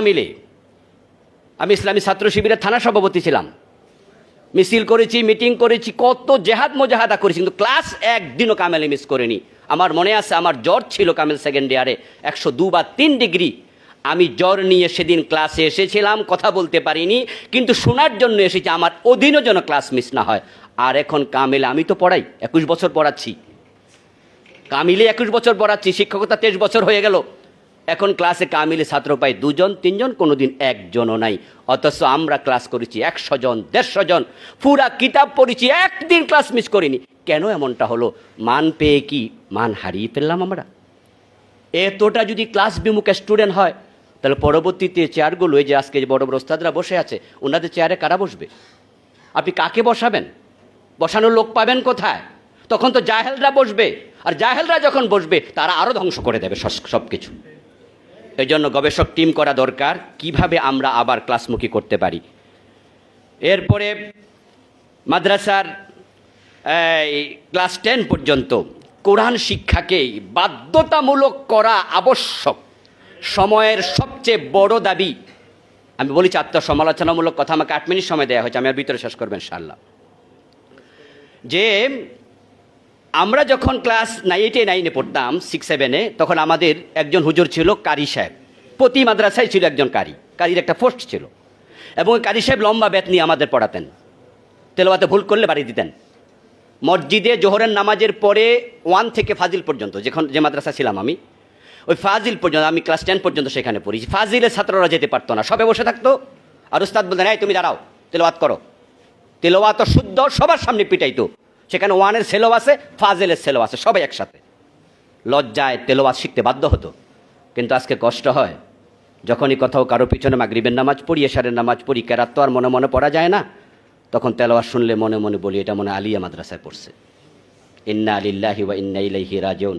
মিলে। আমি ইসলামী ছাত্র শিবিরের থানা সভাপতি ছিলাম। মিছিল করেছি, মিটিং করেছি, কত জেহাদ মোজাহাদা করেছি, কিন্তু ক্লাস একদিনও কামেলে মিস করিনি। আমার মনে আছে, আমার জ্বর ছিল কামেল সেকেন্ড ইয়ারে, একশো দু বা তিন ডিগ্রি। আমি জ্বর নিয়ে সেদিন ক্লাসে এসেছিলাম, কথা বলতে পারিনি, কিন্তু শোনার জন্য এসেছি, আমার অধীনও যেন ক্লাস মিস না হয়। আর এখন কামেলে, আমি তো পড়াই, একুশ বছর পড়াচ্ছি। কামিলে একুশ বছর পড়াচ্ছি, শিক্ষকতা তেইশ বছর হয়ে গেল। এখন ক্লাসে কামিলে ছাত্র পাই দুজন, তিনজন কোনো দিন একজনও নাই। অথচ আমরা ক্লাস করেছি একশো জন, দেড়শো জন। পুরা কিতাব পড়েছি, একদিন ক্লাস মিস করিনি। কেন এমনটা হলো? মান পেয়ে কি? মান হারিয়ে ফেললাম আমরা। এতটা যদি ক্লাস বিমুখ স্টুডেন্ট হয়, তাহলে পরবর্তীতে চেয়ারগুলো এই যে আজকে যে বড় বড় ওস্তাদরা বসে আছে, ওনাদের চেয়ারে কারা বসবে? আপনি কাকে বসাবেন? বসানোর লোক পাবেন কোথায়? তখন তো জাহেলরা বসবে। আর জাহেলরা যখন বসবে, তারা আরও ধ্বংস করে দেবে সব কিছু এই জন্য গবেষক টিম করা দরকার কীভাবে আমরা আবার ক্লাসমুখী করতে পারি। এরপরে মাদ্রাসার ক্লাস টেন পর্যন্ত কোরআন শিক্ষাকে বাধ্যতামূলক করা আবশ্যক। সময়ের সবচেয়ে বড় দাবি, আমি বলেছি আত্মসমালোচনামূলক কথা আমাকে আট মিনিট সময় দেওয়া হয়েছে, আমি আর ভিতরে শেষ করবেন সাল্লাহ যে আমরা যখন ক্লাস এইটে, নাইনে পড়তাম সিক্স সেভেনে তখন আমাদের একজন হুজুর ছিল কারি সাহেব। প্রতি মাদ্রাসায় ছিল একজন কারি। কারির একটা পোস্ট ছিল। এবং কারি সাহেব লম্বা বেত নিয়ে আমাদের পড়াতেন। তেলোয়াতে ভুল করলে বাড়ি দিতেন। মসজিদে জোহরের নামাজের পরে ওয়ান থেকে ফাজিল পর্যন্ত, যখন যে মাদ্রাসা ছিলাম আমি, ওই ফাজিল পর্যন্ত, আমি ক্লাস টেন পর্যন্ত সেখানে পড়েছি ফাজিলের ছাত্ররা যেতে পারতো না। সবে বসে থাকতো। আর উস্তাদ বলতেন, এই তুমি দাঁড়াও তেলোয়াত করো। তেলোয়াত শুদ্ধ, সবার সামনে পিটাইতো। সেখানে ওয়ানের সেলো আছে, ফাজেলের সেলো আছে, সবাই একসাথে। লজ্জায় তেলোয়াত শিখতে বাধ্য হতো, কিন্তু আজকে কষ্ট হয়। যখনই কোথাও কারও পিছনে মাগরিবের নামাজ পড়ি, এশারের নামাজ পড়ি, কেরাত তো আর মনে মনে পড়া যায় না, তখন তেলোয়াত শুনলে মনে মনে বলি, এটা মনে আলিয়া মাদ্রাসায় পড়ছে। ইন্না আলিল্লাহি ওয়া ইন্না ইলাইহি রাজিউন।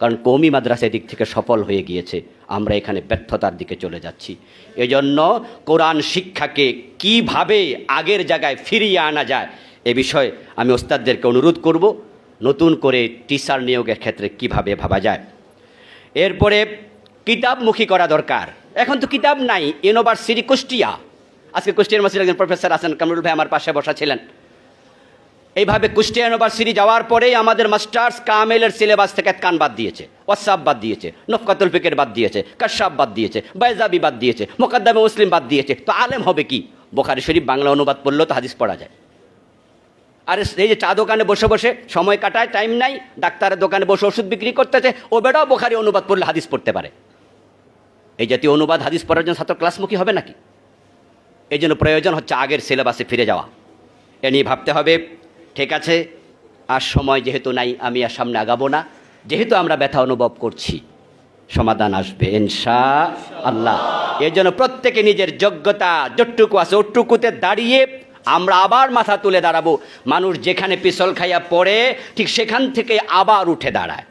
কারণ কৌমি মাদ্রাসা দিক থেকে সফল হয়ে গিয়েছে, আমরা এখানে ব্যর্থতার দিকে চলে যাচ্ছি। এজন্য কোরআন শিক্ষাকে কীভাবে আগের জায়গায় ফিরিয়ে আনা যায় এ বিষয়ে আমি ওস্তাদদেরকে অনুরোধ করব, নতুন করে টিচার নিয়োগের ক্ষেত্রে কীভাবে ভাবা যায়। এরপরে কিতাবমুখী করা দরকার। এখন তো কিতাব নাই, ইউনিভার্সিটি কুষ্টিয়া। আজকে কুষ্টিয়া ইউনিভার্সিটির একজন প্রফেসর আছেন, কামরুল ভাই আমার পাশে বসা ছিলেন। এইভাবে কুষ্টিয়া ইউনিভার্সিটি যাওয়ার পরেই আমাদের মাস্টার্স কামেলের সিলেবাস থেকে কান বাদ দিয়েছে ওয়াসাব বাদ দিয়েছে, নফকাতুল ফিকের বাদ দিয়েছে কাশাব বাদ দিয়েছে, বাইজাবি বাদ দিয়েছে, মোকাদ্দামে মুসলিম বাদ দিয়েছে। তো আলেম হবে কি? বোখারি শরীফ বাংলা অনুবাদ পড়লেও তো হাদিস পড়া যায়। আর এই যে চা দোকানে বসে বসে সময় কাটায় টাইম নাই, ডাক্তারের দোকানে বসে ওষুধ বিক্রি করতেছে ও বেটাও বোখারি অনুবাদ পড়লে হাদিস পড়তে পারে। এই জাতীয় অনুবাদ হাদিস পড়ার জন্য ছাত্র ক্লাসমুখী হবে নাকি? এই জন্য প্রয়োজন হচ্ছে আগের সিলেবাসে ফিরে যাওয়া। এ নিয়ে ভাবতে হবে, ঠিক আছে, আর সময় যেহেতু নাই, আমি আর সামনে আগাবো না। যেহেতু আমরা ব্যথা অনুভব করছি, সমাধান আসবে ইনশা আল্লাহ এর জন্য প্রত্যেকে নিজের যোগ্যতা যটুকু আছে ওটুকুতে দাঁড়িয়ে আমরা আবার মাথা তুলে দাঁড়াবো। মানুষ যেখানে পিছল খাইয়া পড়ে, ঠিক সেখান থেকে আবার উঠে দাঁড়ায়।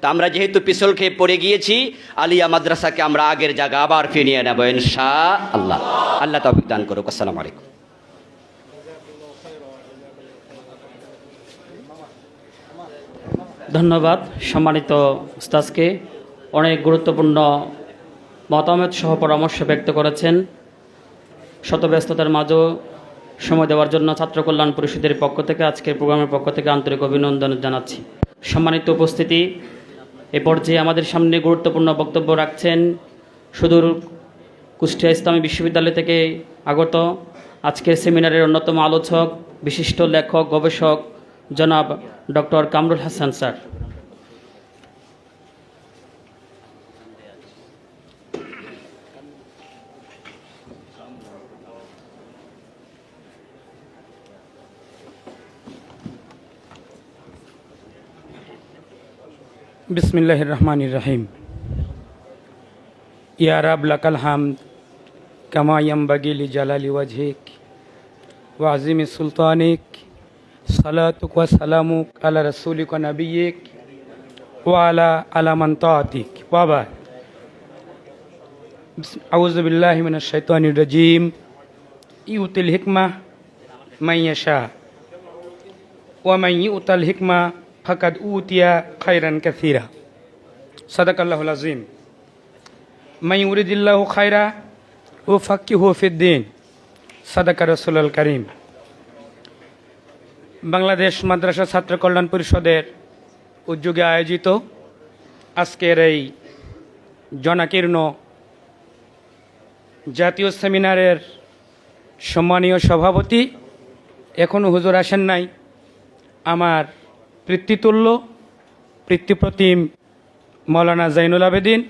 তা আমরা যেহেতু পিছল খেয়ে পড়ে গিয়েছি, আলিয়া মাদ্রাসাকে আমরা আগের জায়গা আবার ফিরিয়ে নেব ইনশা আল্লাহ আল্লাহ তফিক দান করুক। আসসালামু আলাইকুম। ধন্যবাদ সম্মানিত উস্তাজকে অনেক গুরুত্বপূর্ণ মতামত সহ পরামর্শ ব্যক্ত করেছেন। শতব্যস্ততার মাঝেও সময় দেওয়ার জন্য ছাত্র কল্যাণ পরিষদের পক্ষ থেকে, আজকের প্রোগ্রামের পক্ষ থেকে আন্তরিক অভিনন্দন জানাচ্ছি। সম্মানিত উপস্থিতি, এ পর্যায়ে আমাদের সামনে গুরুত্বপূর্ণ বক্তব্য রাখছেন সুদূর কুষ্টিয়া ইসলামী বিশ্ববিদ্যালয় থেকে আগত আজকের সেমিনারের অন্যতম আলোচক, বিশিষ্ট লেখক, গবেষক জনাব ডক্টর কামরুল হাসান স্যার। বিসমিল্লাহ রহমান রহিম ইয়া রাব লাকাল হামদ কামা ইয়ামবাগিলি জালালি ওয়াজহিক ওয়াজিম সুলতানিক সালাতুক ওয়া সালামুক আলা রাসূলিক ওয়া নাবিয়িক ওয়া আলা আলা মান তাআতিক ওয়া বাদ আউযু বিল্লাহি মিনাশ শাইতানির রাজিম ইউতিল হিকমা মান ইয়াশা ওয়া মান ইউতাল হিকমা ফাকাদ উতিয়া খাইরান কাসীরা সাদাকাল্লাহুল আযীম মান ইউরিদিল্লাহু খায়রা ও ফাক্কি হুফিদ্দিন সাদাকা রসুল করিম বাংলাদেশ মাদ্রাসা ছাত্র কল্যাণ পরিষদের উদ্যোগে আয়োজিত আজকের এই জনাকীর্ণ জাতীয় সেমিনারের সম্মানীয় সভাপতি এখনও হুজুর আসেন নাই, আমার পিতৃতুল্য পিতৃপ্রতিম মৌলানা জাইনুল আবেদিন,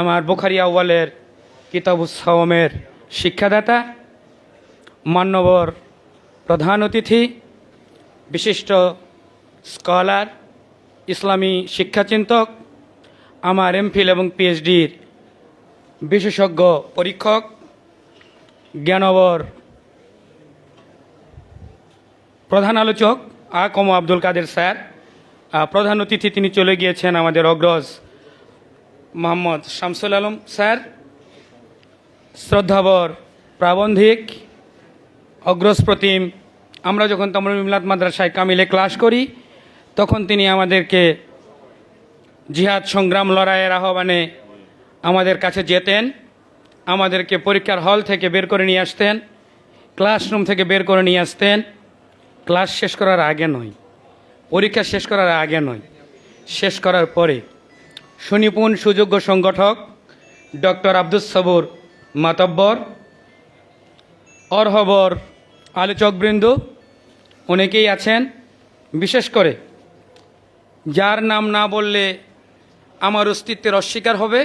আমার বুখারি আউ্বালের কিতাবুস সাওমের শিক্ষাদাতা, মান্যবর প্রধান অতিথি, বিশিষ্ট স্কলার, ইসলামী শিক্ষাচিন্তক, আমার এমফিল এবং পিএইচডির বিশেষজ্ঞ পরীক্ষক, জ্ঞানবর প্রধান আলোচক আকম আব্দুল কাদের স্যার। প্রধান অতিথি তিনি চলে গিয়েছেন আমাদের অগ্রজ মোহাম্মদ শামসুল আলম স্যার। শ্রদ্ধাবর প্রাবন্ধিক, অগ্রজ প্রতিম। আমরা যখন তমর মিলাদ মাদ্রাসায় কামিলে ক্লাস করি, তখন তিনি আমাদেরকে জিহাদ সংগ্রাম লড়াইয়ের আহ্বানে আমাদের কাছে যেতেন। আমাদেরকে পরীক্ষার হল থেকে বের করে নিয়ে আসতেন, ক্লাসরুম থেকে বের করে নিয়ে আসতেন। ক্লাস শেষ করার আগে নয়, পরীক্ষা শেষ করার আগে নয়, শেষ করার পরে সুনিপুণ সুযোগ্য সংগঠক ডক্টর আব্দুস সবুর মাতব্বর, অরহবর আলোচকবৃন্দ অনেকেই আছেন, বিশেষ করে যার নাম না বললে আমার অস্তিত্বের অস্বীকার হবে,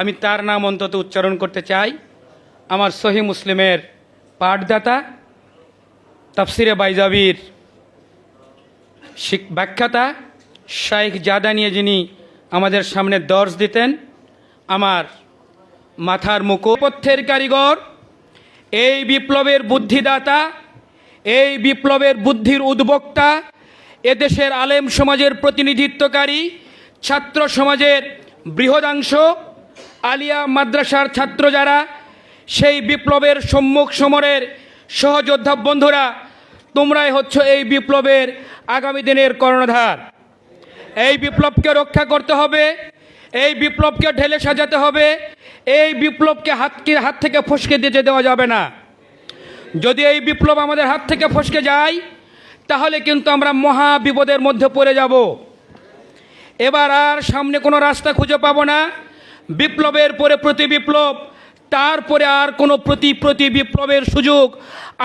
আমি তার নাম অন্তত উচ্চারণ করতে চাই, আমার সহি মুসলিমের পাঠদাতা তাফসিরে বাইজাবির ব্যাখ্যাতা শাইখ জাদা নিয়ে যিনি আমাদের সামনে দর্শ দিতেন, আমার মাথার মুখোপথ্যের কারিগর, এই বিপ্লবের বুদ্ধিদাতা, এই বিপ্লবের বুদ্ধির উদ্বক্তা এদেশের আলেম সমাজের প্রতিনিধিত্বকারী, ছাত্র সমাজের বৃহদাংশ, আলিয়া মাদ্রাসার ছাত্র যারা, সেই বিপ্লবের সম্মুখ সমরের সহযোদ্ধা বন্ধুরা, তোমরাই হচ্ছ এই বিপ্লবের আগামী দিনের কর্ণধার। এই বিপ্লবকে রক্ষা করতে হবে, এই বিপ্লবকে ঢেলে সাজাতে হবে, এই বিপ্লবকে হাতকে হাত থেকে ফসকে দিতে দেওয়া যাবে না। যদি এই বিপ্লব আমাদের হাত থেকে ফসকে যায়, তাহলে কিন্তু আমরা মহা বিপদের মধ্যে পড়ে যাব। এবার আর সামনে কোনো রাস্তা খুঁজে পাবো না। বিপ্লবের পরে প্রতি বিপ্লব তারপরে আর কোনো প্রতি প্রতি বিপ্লবের সুযোগ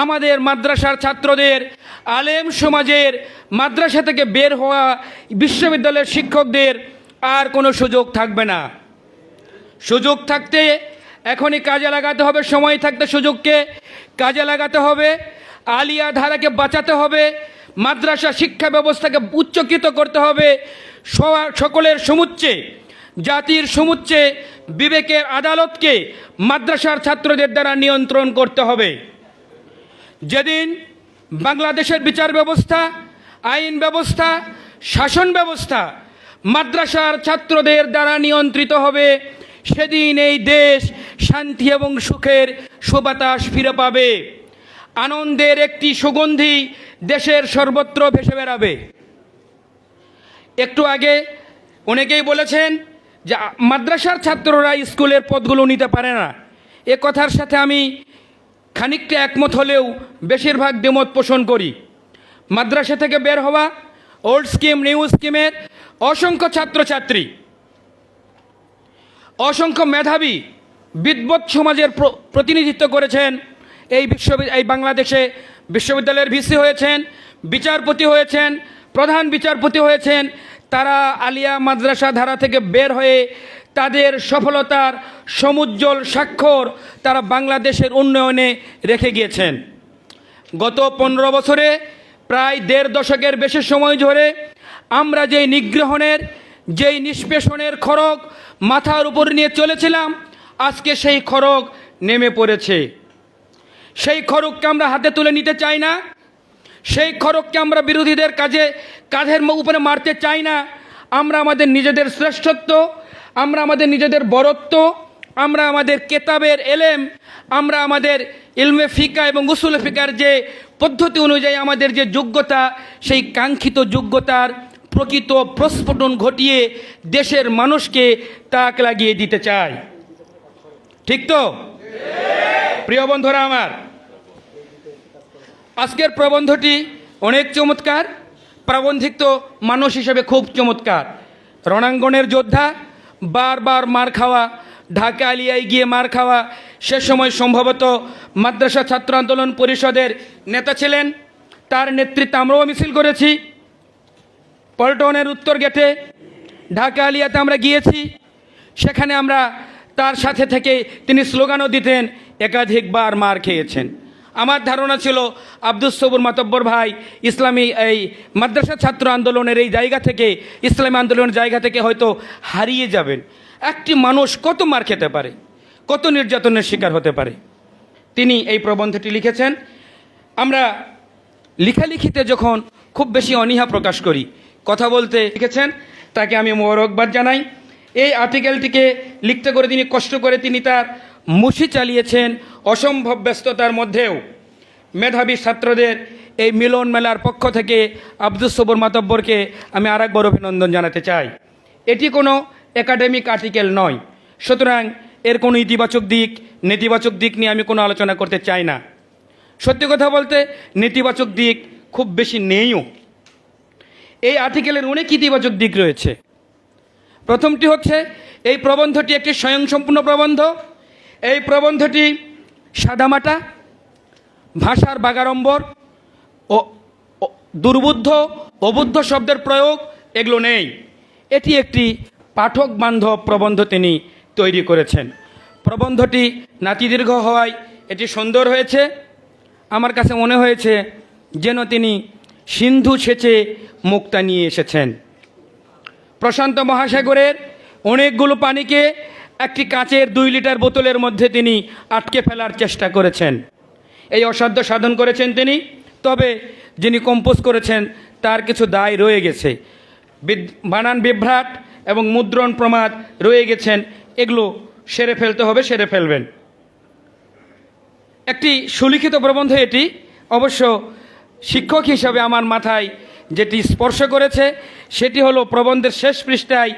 আমাদের মাদ্রাসার ছাত্রদের, আলেম সমাজের মাদ্রাসা থেকে বের হওয়া বিশ্ববিদ্যালয়ের শিক্ষকদের আর কোনো সুযোগ থাকবে না। সুযোগ থাকতে এখনই কাজে লাগাতে হবে, সময় থাকতে সুযোগকে কাজে লাগাতে হবে, আলিয়া ধারাকে বাঁচাতে হবে, মাদ্রাসা শিক্ষা ব্যবস্থাকে উচ্চকিত করতে হবে সকলের সমুচ্চে। জাতির সমুচ্চে বিবেকের আদালতকে মাদ্রাসার ছাত্রদের দ্বারা নিয়ন্ত্রণ করতে হবে। যেদিন বাংলাদেশের বিচার ব্যবস্থা, আইন ব্যবস্থা, শাসন ব্যবস্থা মাদ্রাসার ছাত্রদের দ্বারা নিয়ন্ত্রিত হবে, সেদিন এই দেশ শান্তি এবং সুখের সুবাতাস ফিরে পাবে। আনন্দের একটি সুগন্ধি দেশের সর্বত্র ভেসে বেড়াবে। একটু আগে অনেকেই বলেছেন যে মাদ্রাসার ছাত্ররা স্কুলের পদগুলো নিতে পারে না। এ কথার সাথে আমি খানিকটা একমত হলেও বেশিরভাগ দ্বিমত পোষণ করি। মাদ্রাসা থেকে বের হওয়া ওল্ড স্কিম নিউ স্কিমের অসংখ্য ছাত্রছাত্রী, অসংখ্য মেধাবী বিদ্বৎ সমাজের প্রতিনিধিত্ব করেছেন। এই বিশ্ব এই বাংলাদেশে বিশ্ববিদ্যালয়ের ভিসি হয়েছেন, বিচারপতি হয়েছেন, প্রধান বিচারপতি হয়েছেন তারা আলিয়া মাদ্রাসা ধারা থেকে বের হয়ে তাদের সফলতার সমুজ্জ্বল স্বাক্ষর তারা বাংলাদেশের উন্নয়নে রেখে গিয়েছেন। গত পনেরো বছরে প্রায় দেড় দশকের বেশি সময় ধরে আমরা যেই নিগ্রহণের, যেই নিষ্পেষণের খড়গ মাথার উপর নিয়ে চলেছিলাম, আজকে সেই খড়গ নেমে পড়েছে। সেই খড়গকে আমরা হাতে তুলে নিতে চাই না। সেই খড়গকে আমরা বিরোধীদের কাজে কাঁধের উপরে মারতে চাই না। আমরা আমাদের নিজেদের শ্রেষ্ঠত্ব, আমরা আমাদের নিজেদের বরত্ব, আমরা আমাদের কেতাবের এলেম, আমরা আমাদের ইলমে ফিকা এবং উসুল ফিকার যে পদ্ধতি অনুযায়ী আমাদের যে যোগ্যতা, সেই কাঙ্ক্ষিত যোগ্যতার প্রকৃত প্রস্ফুটন ঘটিয়ে দেশের মানুষকে তাক লাগিয়ে দিতে চাই। ঠিক তো? প্রিয় বন্ধুরা আমার, আজকের প্রবন্ধটি অনেক চমৎকার। প্রাবন্ধিক তো মানুষ হিসেবে খুব চমৎকার। রণাঙ্গনের যোদ্ধা, বারবার মার খাওয়া, ঢাকা আলিয়ায় গিয়ে মার খাওয়া, সে সময় সম্ভবত মাদ্রাসা ছাত্র আন্দোলন পরিষদের নেতা ছিলেন। তার নেতৃত্বে আমরাও মিছিল করেছি। পল্টনের উত্তর গেটে ঢাকা আলিয়াতে আমরা গিয়েছি। সেখানে আমরা তার সাথে থেকে তিনি স্লোগানও দিতেন, একাধিকবার মার খেয়েছেন। আমার ধারণা ছিল আব্দুস সবুর মাতব্বর ভাই ইসলামী এই মাদ্রাসা ছাত্র আন্দোলনের এই জায়গা থেকে, ইসলামী আন্দোলনের জায়গা থেকে হয়তো হারিয়ে যাবেন। একটি মানুষ কত মার খেতে পারে? কত নির্যাতনের শিকার হতে পারে? তিনি এই প্রবন্ধটি লিখেছেন। আমরা লেখালেখিতে যখন খুব বেশি অনীহা প্রকাশ করি, কথা বলতে লিখেছেন, তাকে আমি মোবারকবাদ জানাই। এই আর্টিকেলটিকে লিখতে করে তিনি কষ্ট করে তিনি তার মুশি চালিয়েছেন। অসম্ভব ব্যস্ততার মধ্যেও মেধাবী ছাত্রদের এই মিলন মেলার পক্ষ থেকে আব্দুস সবর মাতব্বরকে আমি আরেকবার অভিনন্দন জানাতে চাই। এটি কোনো একাডেমিক আর্টিকেল নয়, সুতরাং এর কোনো ইতিবাচক দিক, নেতিবাচক দিক নিয়ে আমি কোনো আলোচনা করতে চাই না। সত্যি কথা বলতে, নেতিবাচক দিক খুব বেশি নেইও। এই আর্টিকেলের অনেক ইতিবাচক দিক রয়েছে। প্রথমটি হচ্ছে, এই প্রবন্ধটি একটি স্বয়ংসম্পূর্ণ প্রবন্ধ। এই প্রবন্ধটি সাদামাটা, ভাষার বাগাড়ম্বর ও দুর্বুদ্ধ, অবুদ্ধ শব্দের প্রয়োগ এগুলো নেই। এটি একটি পাঠক বান্ধব প্রবন্ধ তিনি তৈরি করেছেন। প্রবন্ধটি নাতিদীর্ঘ হওয়ায় এটি সুন্দর হয়েছে। আমার কাছে মনে হয়েছে যেন তিনি সিন্ধু সেচে মুক্তা নিয়ে এসেছেন। প্রশান্ত মহাসাগরের অনেকগুলো পানিকে একটি কাঁচের দুই লিটার বোতলের মধ্যে তিনি আটকে ফেলার চেষ্টা করেছেন। এই অসাধ্য সাধন করেছেন তিনি, তবে যিনি কম্পোজ করেছেন, তার কিছু দায় রয়ে গেছে। বানান বিভ্রাট এবং মুদ্রণ প্রমাদ রয়ে গেছেন, এগুলো সেরে ফেলতে হবে, সেরে ফেলবেন। একটি সুলিখিত প্রবন্ধ এটি, অবশ্য শিক্ষক হিসাবে আমার মাথায় যেটি স্পর্শ করেছে, সেটি হলো প্রবন্ধের শেষ পৃষ্ঠায়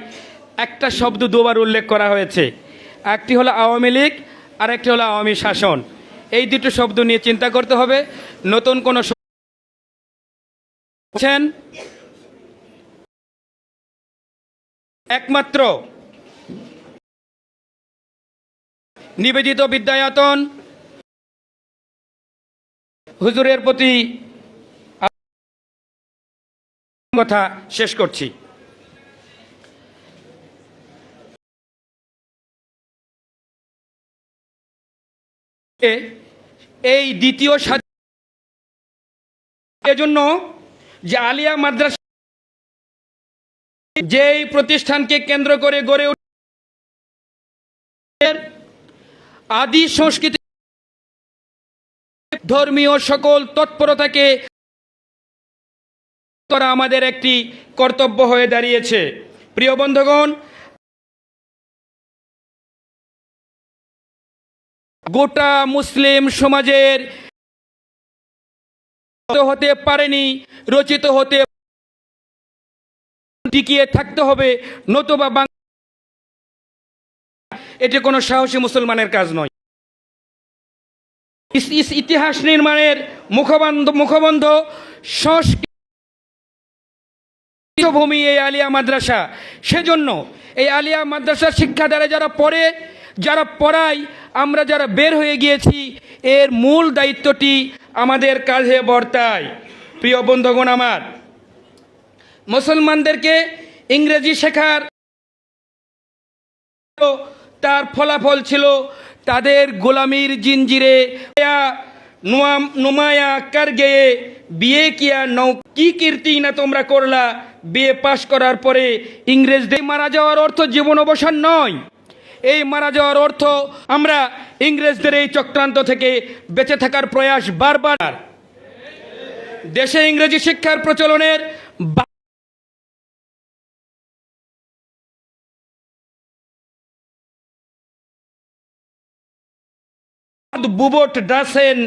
একটা শব্দ দুবার উল্লেখ করা হয়েছে। একটি হলো আওয়ামী লীগ আর একটি হলো আওয়ামী শাসন। এই দুটো শব্দ নিয়ে চিন্তা করতে হবে। নতুন কোনো একমাত্র নিবেদিত বিদ্যায়তন হুজুরের প্রতি কথা শেষ করছি। এই দ্বিতীয় এজন্য যে আলিয়া মাদ্রাসা যেই প্রতিষ্ঠানকে কেন্দ্র করে গড়ে আদি সংস্কৃতি ধর্মীয় সকল তৎপরতাকে করা আমাদের একটি কর্তব্য হয়ে দাঁড়িয়েছে। প্রিয় বন্ধুগণ গোটা মুসলিম সমাজের হতে পারেনি, রচিত হতে টিকিয়ে থাকতে হবে, নতুবা এটি কোনো সাহসী মুসলমানের কাজ নয়। ইতিহাস নির্মাণের মুখবন্ধ মুখবন্ধ সংস্কৃত ভূমি এই আলিয়া মাদ্রাসা। সেজন্য এই আলিয়া মাদ্রাসার শিক্ষা দ্বারা যারা পড়ে, যারা পড়ায় আমরা যারা বের হয়ে গিয়েছি, এর মূল দায়িত্বটি আমাদের কাঁধে বর্তায়। প্রিয় বন্ধুগণ আমার, মুসলমানদেরকে ইংরেজি শেখার তার ফলাফল ছিল তাদের গোলামির জিঞ্জিরে নুমায়া কার গেয়ে বিয়ে কিয়া নৌ কি কীর্তি না তোমরা করলা? বিয়ে পাশ করার পরে ইংরেজদের মারা যাওয়ার অর্থ জীবন অবসান নয়। এই মারা যাওয়ার অর্থ আমরা ইংরেজদের এই চক্রান্ত থেকে বেঁচে থাকার প্রয়াস বারবার। দেশে ইংরেজি শিক্ষার প্রচলনের ডাসেন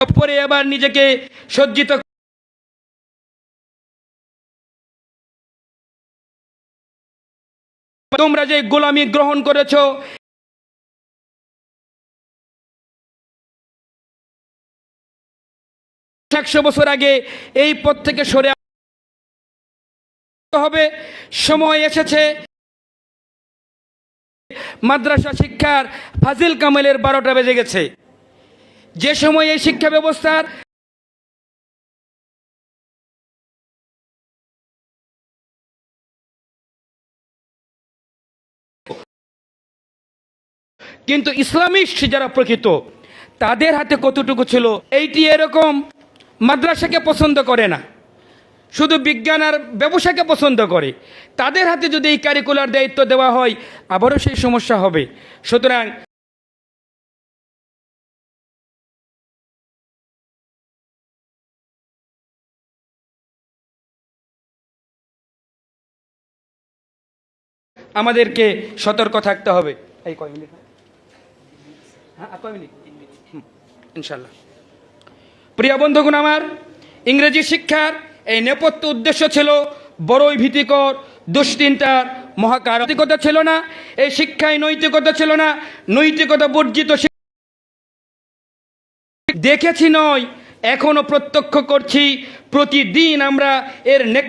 পরে এবার নিজেকে সজ্জিত তোমরা যে গোলামি গ্রহণ করেছ, একশো বছর আগে এই পথ থেকে সরে হবে। সময় এসেছে। মাদ্রাসা শিক্ষার ফাজিল কামেলের বারোটা বেজে গেছে। যে সময় এই শিক্ষা ব্যবস্থার কিন্তু ইসলামিস্ট যারা প্রকৃত, তাদের হাতে কতটুকু ছিল? এইটি এরকম মাদ্রাসাকে পছন্দ করে না। শুধু বিজ্ঞান আর ব্যবসাকে পছন্দ করে। তাদের হাতে যদি এই কারিকুলার দায়িত্ব দেওয়া হয়, আবারও সেই সমস্যা হবে। সুতরাং আমাদেরকে সতর্ক থাকতে হবে। এই কয় মিনিট হ্যাঁ আর কয় মিনিট হুম, ইনশাল্লাহ প্রিয় বন্ধুগণ আমার ইংরেজি শিক্ষার এই নেপথ্য উদ্দেশ্য ছিল বড়ই ভীতিকর দুশ্চিন্তার মহাকারতিকতা ছিল না এই শিক্ষায় নৈতিকতা ছিল না নৈতিকতা বর্জিত দেখেছি নয় এখনও প্রত্যক্ষ করছি প্রতিদিন আমরা এর নেক